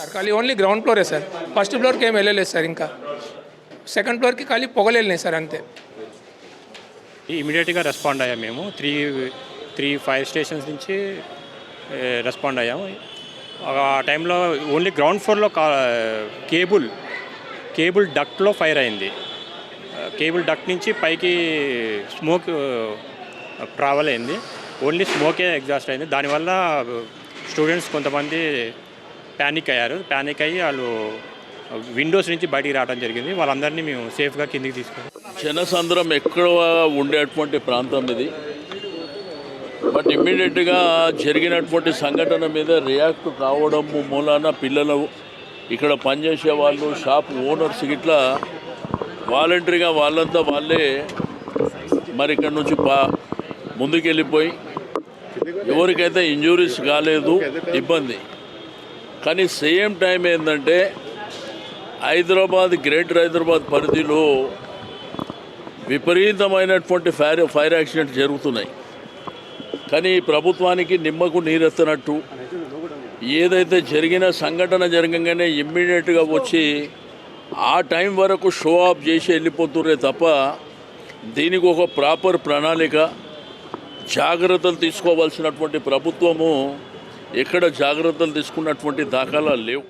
Sir ఖాళీ only ground ఫ్లోరే sir. First ఫ్లోర్కి ఏం వెళ్ళలేదు సార్ ఇంకా. సెకండ్ ఫ్లోర్కి ఖాళీ పొగలు వెళ్ళినాయి సార్ అంతే. ఇమీడియట్గా రెస్పాండ్ అయ్యాము మేము. త్రీ త్రీ ఫైర్ స్టేషన్స్ నుంచి రెస్పాండ్ అయ్యాము. ఆ టైంలో ఓన్లీ గ్రౌండ్ ఫ్లోర్లో కా కేబుల్ కేబుల్ డక్ట్లో ఫైర్ అయింది. కేబుల్ డక్ట్ నుంచి పైకి స్మోక్ ట్రావెల్ అయింది ఓన్లీ స్మోకే ఎగ్జాస్ట్ అయింది. దానివల్ల స్టూడెంట్స్ కొంతమంది ప్యానిక్ అయ్యారు. ప్యానిక్ అయ్యి వాళ్ళు విండోస్ నుంచి బయటికి రావడం జరిగింది. వాళ్ళందరినీ మేము సేఫ్గా కిందికి తీసుకున్నాం. జనసంద్రం ఎక్కువ ఉండేటువంటి ప్రాంతం ఇది. బట్ ఇమ్మీడియట్గా జరిగినటువంటి సంఘటన మీద రియాక్ట్ కావడం మూలాన పిల్లలు ఇక్కడ పనిచేసే వాళ్ళు షాప్ ఓనర్స్ ఇట్లా వాలంటరీగా వాళ్ళంతా వాళ్ళే మరి ఇక్కడ నుంచి పా ముందుకెళ్ళిపోయి ఎవరికైతే ఇంజూరీస్ కాలేదు ఇబ్బంది. కానీ సేమ్ టైం ఏంటంటే హైదరాబాద్ గ్రేటర్ హైదరాబాద్ పరిధిలో విపరీతమైనటువంటి ఫైర్ ఫైర్ యాక్సిడెంట్ జరుగుతున్నాయి. కానీ ప్రభుత్వానికి నిమ్మకు నీరెత్తనట్టు ఏదైతే జరిగిన సంఘటన జరగంగానే ఇమ్మీడియట్గా వచ్చి ఆ టైం వరకు షో ఆఫ్ చేసి వెళ్ళిపోతుర్రే తప్ప దీనికి ఒక ప్రాపర్ ప్రణాళిక జాగ్రత్తలు తీసుకోవాల్సినటువంటి ప్రభుత్వము ఎక్కడ జాగ్రత్తలు తీసుకున్నటువంటి దాఖలా లేవు.